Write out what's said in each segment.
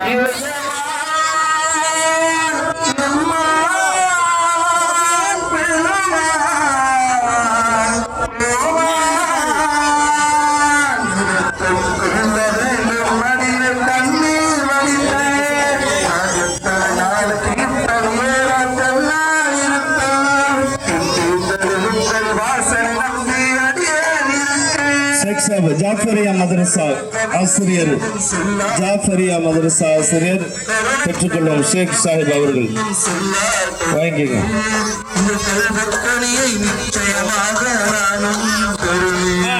Yes. சாப் ஜாஃபரியா மதரசா ஆசிரியர் ஜாஃபரியா மதரசா ஆசிரியர் பெற்றுக்கொள்ளும் ஷேக் சாஹிப் அவர்கள் வாங்கிக்கங்க இந்த செல்வக்கனியை நிச்சயமாக நானும் பெறுவேன்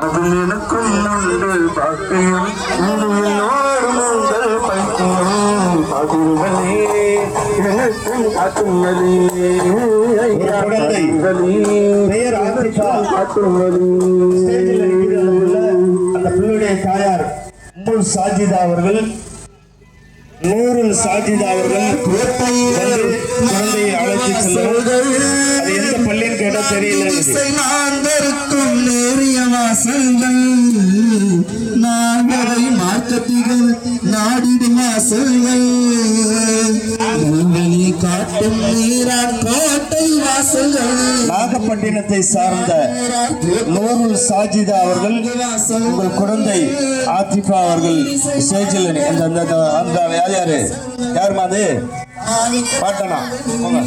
அது எனக்கும் உண்டு. பாக்கியம் பாக்கியம் இது எல்லோரும் உங்கள் பைத்தியம் பாதிரிகளே எனக்கும் பிள்ளையுடைய தாயார் சாஜிதா அவர்கள். நூருல் சாஜிதா அவர்கள். குழந்தையை அழைத்து எந்த மாந்தருக்கும் நேரிய வாசல்கள். நாங்களை மாற்றத்திகள் நாடிடும் வாசல்கள். காட்டும் வாசல்கள் நாகப்பட்டினத்தை சார்ந்த நூருல் சாஜிதா அவர்கள் உங்கள் குழந்தை ஆத்திஃபா அவர்கள் ஸ்டேஜில் அந்த அந்த அந்த- யார் யாரு? யாருமா அது? பாட்டனா? போங்க.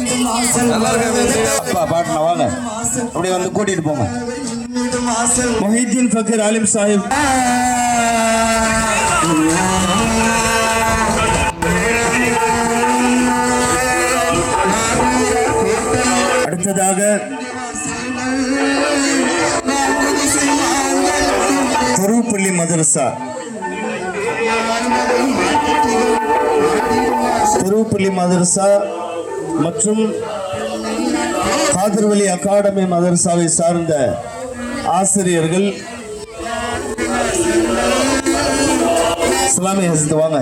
அப்பா பாட்டனா வாங்க. அப்படியே வந்து கூட்டிட்டு போங்க. மொஹிதீன் ஃபக்கீர் ஆலிம் சாஹிப். அடுத்ததாக கருப்பள்ளி மதரசா. திருப்பள்ளி மதரசா மற்றும் காதர்வழி அகாடமி மதரசாவை சார்ந்த ஆசிரியர்கள். இஸ்லாமிய ஹசத்து வாங்க.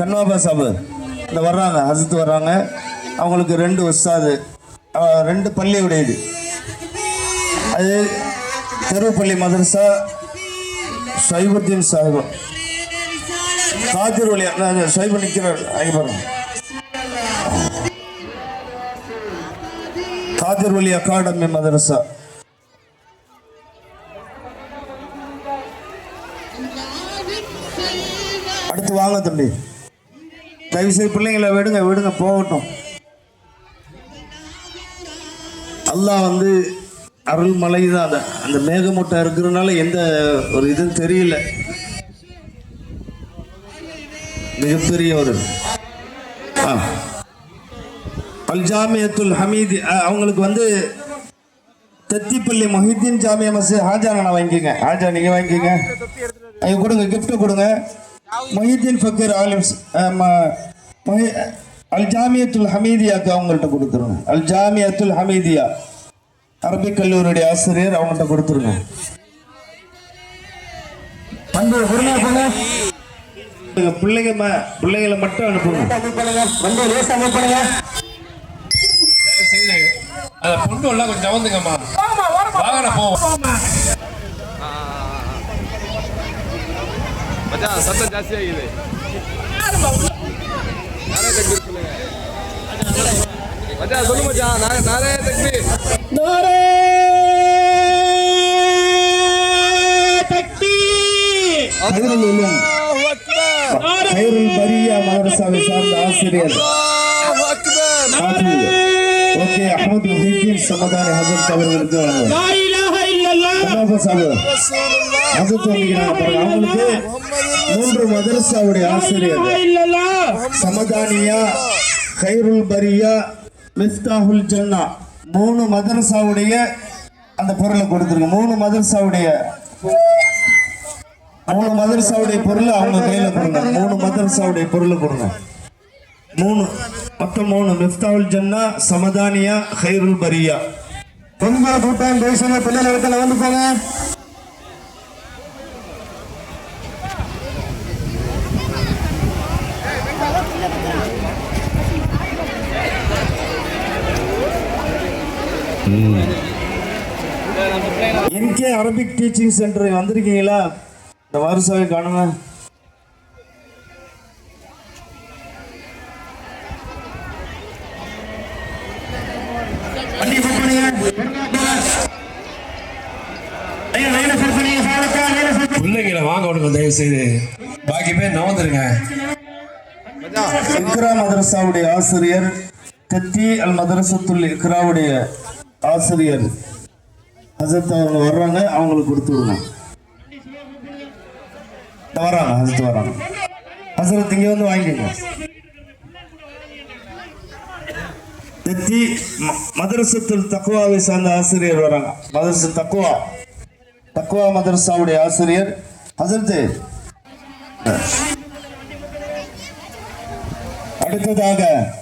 கன்வாபா சாபு. இந்த வர்றாங்க ஹசத்து வர்றாங்க. அவங்களுக்கு ரெண்டு உஸ்தாது. ரெண்டு பள்ளி உடையது அது தெருப்பள்ளி மதரசா சைபுத்தீன் சாஹிபம் காதிர் ஒளி சைபு நிற்கிறார் அங்கே பாருங்க. காதிர் அகாடமி மதரசா அடுத்து வாங்க தம்பி. தயவு செய்து பிள்ளைங்களை விடுங்க விடுங்க போகட்டும். அல்லாஹ் வந்து அருள்மலை தான் அதை அந்த மேகமூட்டை இருக்கிறதுனால எந்த ஒரு இதுவும் தெரியல. மிகப்பெரிய ஒரு ஆ. அல் ஜாமியத்துல் அவங்களுக்கு வந்து தெத்திப்பள்ளி மொஹிதீன் ஜாமியா மஸ்ஜித் ஹாஜா நான் வாங்கிக்கங்க. ஹாஜா நீங்கள் வாங்கிக்கங்க. கொடுங்க கிஃப்ட்டு கொடுங்க. மொஹிதீன் ஃபக்கீர் ஆலிம்ஸ் அல் ஜாமியத்துல் ஹமீதியாக்கு அவங்கள்ட்ட கொடுத்துருங்க. அல் ஜாமியத்துல் ஹமீதியா. அரபிக் கல்லூரியுடைய ஆசிரியர் அவங்கள்ட்ட கொடுத்துருங்க. பிள்ளைங்க பிள்ளைங்களை மட்டும் அனுப்புங்க. அந்த பொண்ணு எல்லாம் கொஞ்சம் வந்துங்கம்மா வாகன போவோம் மச்சான் சத்தம் ஜாஸ்தி ஆகுது நானே தக்பீர் சொல்லுங்க மச்சான் சொல்லு மச்சான் நானே நானே தக்பீர் ஹைருல் உலூம் ஹைருல் பரியா மதரசாவை சார்ந்த ஆசிரியர் ஆசிரியர். ஓகே அஹமது முஹிதீன் சமதானி ஹசரத் அவர்களுக்கு வழங்குவோம் கண்ணாபா சாஹிப் ஹசரத் வந்திக்கிறாங்க பாருங்க அவங்களுக்கு மூன்று மதரசாவுடைய ஆசிரியர் சமதானியா ஹைருல் பரியா மிஸ்தாஹுல் ஜன்னா. மூணு மதரசாவுடைய அந்த பொருளை கொடுத்துருங்க. மூணு மதரசாவுடைய மூணு மதரசாவுடைய பொருள் அவங்க கையில கொடுங்க. மூணு மதரசாவுடைய பொருளை கொடுங்க. மூணு மொத்தம் மூணு. மிஃப்தாவுல் ஜன்னா சமதானியா ஹைருல் பரியா. கொஞ்சம் கூட்டம் பேசுங்க பிள்ளைங்க இடத்துல வந்து போங்க. என்கே அரபிக் டீச்சிங் சென்டர் வந்திருக்கீங்களா? இந்த வருஷாவை காணுங்க. பிள்ளைங்களை வாங்க விடுங்க தயவு செய்து பாக்கி பேர் நவந்துருங்க. இக்ரா மதரசாவுடைய ஆசிரியர் தெத்தி அல் மதரசத்துல் இக்ராவுடைய ஆசிரியர் ஹசத் அவங்க வர்றாங்க அவங்களுக்கு கொடுத்து விடுங்க. இதோ வர்றாங்க வராங்க. வர்றாங்க ஹசரத் இங்கே வந்து வாங்கிக்கோங்க. தெத்தி ம- தக்குவாவை சார்ந்த ஆசிரியர் வராங்க. மதரசு தக்குவா தக்குவா மதரசாவுடைய ஆசிரியர். ஹசரத்து அடுத்ததாக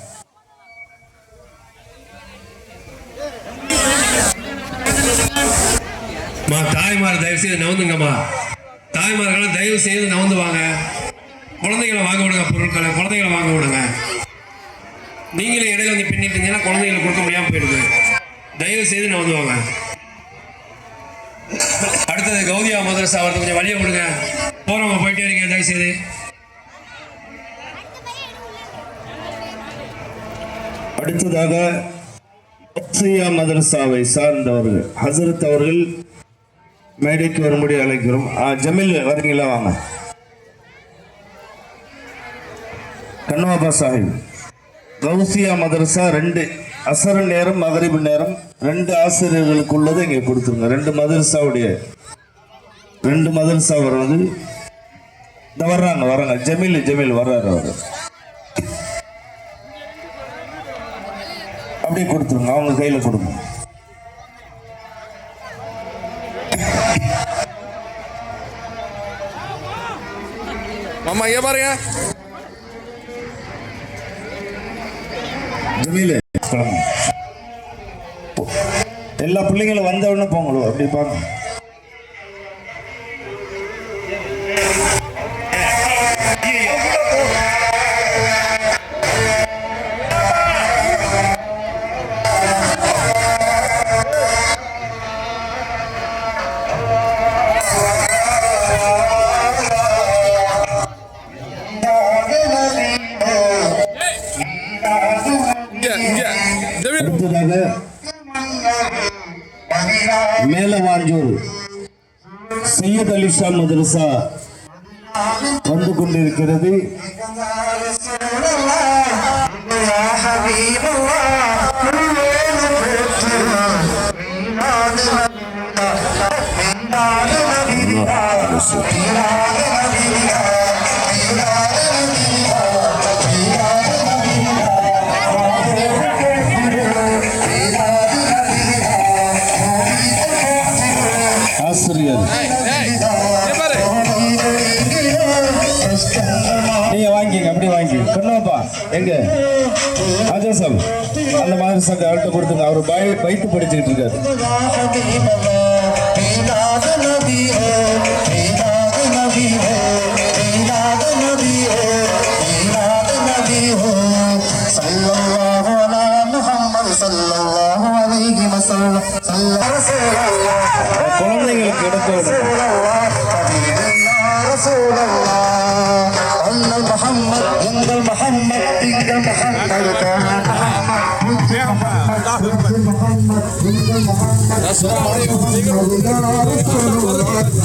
தாய்மார் தயவு செய்து நவந்துங்கம்மா. தாய்மார்களும் தயவு செய்து நவந்து வாங்க குழந்தைகளை வாங்க விடுங்க பொருட்களை. குழந்தைகளை வாங்க விடுங்க. நீங்களே இடையில வந்து பின்னிட்டு இருந்தீங்கன்னா குழந்தைகளுக்கு கொடுக்க முடியாம போயிடுது. தயவு செய்து நவந்து வாங்க அடுத்தது கௌதியா மதரசா வரது கொஞ்சம் வழியை விடுங்க போகிறவங்க போயிட்டே இருக்கீங்க தயவு செய்து. அடுத்ததாக மதரசாவை சார்ந்தவர்கள் ஹசரத் அவர்கள் மேடைக்கு வரும்படி அழைக்கிறோம். ஜமீல் வரீங்களா வாங்க. கன்வாபா சாஹிப். கௌசியா மதரசா ரெண்டு அசர நேரம் மகரிபு நேரம். ரெண்டு ஆசிரியர்களுக்கு உள்ளதை இங்கே கொடுத்துருங்க. ரெண்டு மதரசாவுடைய ரெண்டு மதரசா வர்றது. இந்த வர்றாங்க வர்றாங்க. ஜமீல் ஜமீல் வர்றாரு அவர். அப்படியே கொடுத்துருங்க. அவங்க கையில் கொடுங்க. இங்க பாருங்க. எல்லா பிள்ளைங்களும் வந்த உடனே போங்களோ அப்படி பாருங்க இங்க மேலவாஞ்சூர் சையத் அலிஷா மதரசா வந்து கொண்டிருக்கிறது Yeah. எங்க? ராஜா சாமி அந்த மாதிரி சங்க அவர்கிட்ட கொடுத்துங்க. அவர் பய பைத்து படிச்சுக்கிட்டு இருக்காரு.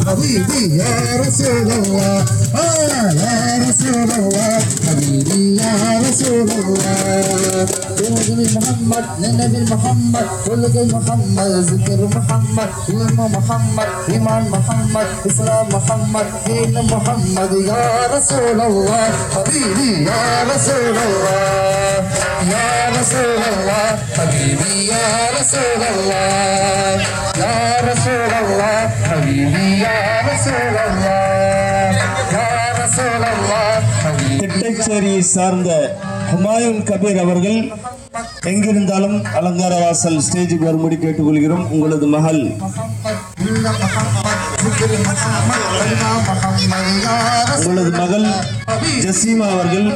حبيبي يا رسول الله آه يا رسول الله حبيبي يا رسول الله نبي محمد نبي محمد خلق محمد ذكر محمد علم محمد إيمان محمد إسلام محمد دين محمد يا رسول الله حبيبي يا رسول الله يا رسول الله حبيبي يا رسول الله يا رسول الله حبيبي يا رسول الله يا رسول الله حبيبي திட்டைச்சேரியை சார்ந்த ஹுமாயூன் கபீர் அவர்கள் எங்கிருந்தாலும் அலங்கார வாசல் ஸ்டேஜுக்கு வரும்படி கேட்டுக்கொள்கிறோம் உங்களது மகள் உங்களது மகள் ஜசீமா அவர்கள்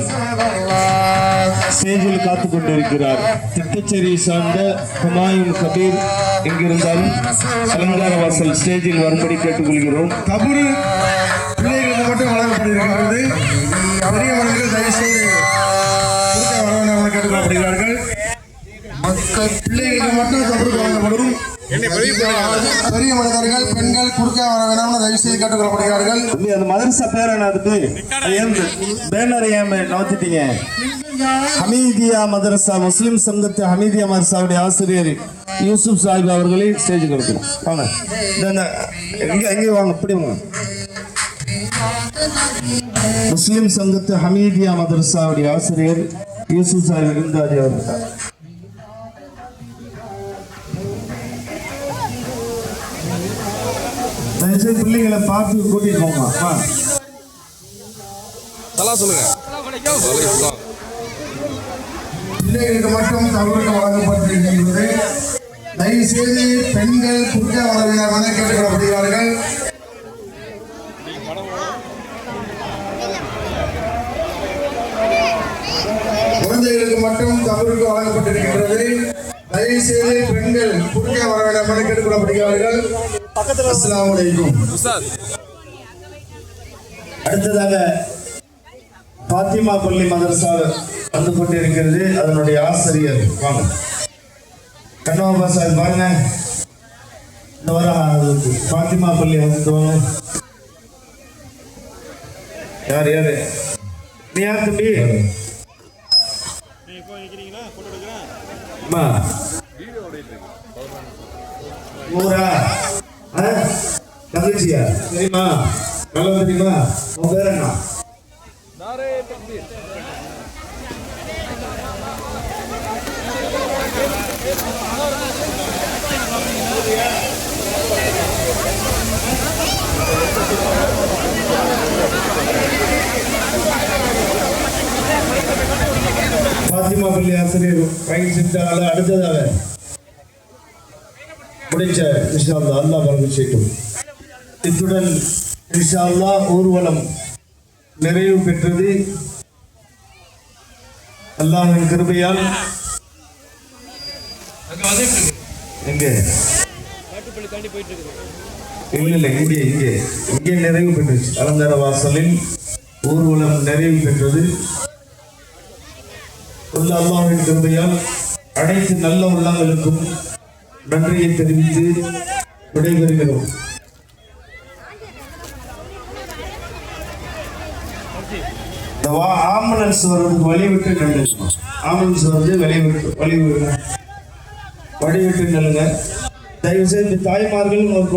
ஸ்டேஜில் காத்து கொண்டிருக்கிறார். திட்டச்சேரியை சார்ந்த ஹுமாயூன் கபீர் எங்கிருந்தாலும் அலங்கார வாசல் ஸ்டேஜில் வரும்படி கேட்டுக்கொள்கிறோம். கபூர் பிள்ளைகளுக்கு மட்டும் வழங்கப்படுகிறது பெரியவர்களுக்கு தயவுசெய்து கேட்டுக்கொள்ளப்படுகிறார்கள். பிள்ளைகளுக்கு மட்டும் கபூர் வழங்கப்படும். பெரிய மனிதர்கள் பெண்கள் குறுக்க வர வேண்டாம் தயவு செய்து கேட்டுக்கொள்ளப்படுகிறார்கள் அந்த மதரசா பேர் என்ன அதுக்கு? ஏன் பேனர் ஏன் நவத்திட்டீங்க ஹமீதியா மதரசா முஸ்லிம் சங்கத்து ஹமீதியா மதரசாவுடைய ஆசிரியர் யூசுப் சாஹிப் அவர்களை ஸ்டேஜுக்கு கொடுக்கணும் வாங்க. இங்கே எங்கே வாங்க இப்படி வாங்க. முஸ்லிம் சங்கத்து ஹமீதியா மதரசாவுடைய ஆசிரியர் யூசுப் சாஹிப் இருந்தாஜி அவர்கள். தயவுசெய்து பிள்ளைங்களை பார்த்து கூட்டிட்டு போங்க. தலா சொல்லுங்க. பிள்ளைகளுக்கு மட்டும் கபூருக்கு வழங்கப்பட்டிருக்கிறது. தயவு செய்து பெண்கள் குறுக்க வர வேண்டாம் என கேட்டுக்கொள்ளப்படுகிறார்கள். குழந்தைகளுக்கு மட்டும் கபூருக்கு வழங்கப்பட்டிருக்கின்றது தயவு செய்து பெண்கள் குறுக்க வர வேண்டாம் என கேட்டுக்கொள்ளப்படுகிறார்கள். அஸ்ஸலாமு அலைக்கும். உஸ்தாத். அடுத்ததாக பாத்திமா பள்ளி மதரசா வந்து கொண்டிருக்கிறது அதனுடைய ஆசிரியர். வாங்க. கண்ணாபா சார் பாருங்க. இந்த வர பாத்திமா பள்ளி வந்துவாங்க யார் யாரு? நீ யார் தம்பி? ஊரா? தங்கச்சியா சரிம்மா நல்லா தெரியுமா உன் பேர் என்ன பாத்திமா பள்ளி ஆசிரியர் பயன் சித்தாள அடுத்ததாக முடிச்ச இன்ஷா அல்லாஹ் வரவு செய்யும் இத்துடன் விஷால்லா ஊர்வலம் நிறைவு பெற்றது. அல்லாஹின் கிருபையால். எங்கே? இல்ல இல்ல இங்கே இங்கே. இங்கே நிறைவு பெற்றுச்சு. அலங்கார வாசலில் ஊர்வலம் நிறைவு பெற்றது. உள்ள கிருபையால் அனைத்து நல்ல உள்ளங்களுக்கும் நன்றியை தெரிவித்து விடைபெறுகிறோம். ஆம்புலன்ஸ் வர்றதுக்கு வழிவிட்டு விட்டு ஆம்புலன்ஸ் வந்து வழிவிட்டு வழிவிடுங்க வழிவிட்டு விடுங்க நில்லுங்க தயவு செய்து தாய்மார்களும் ஒரு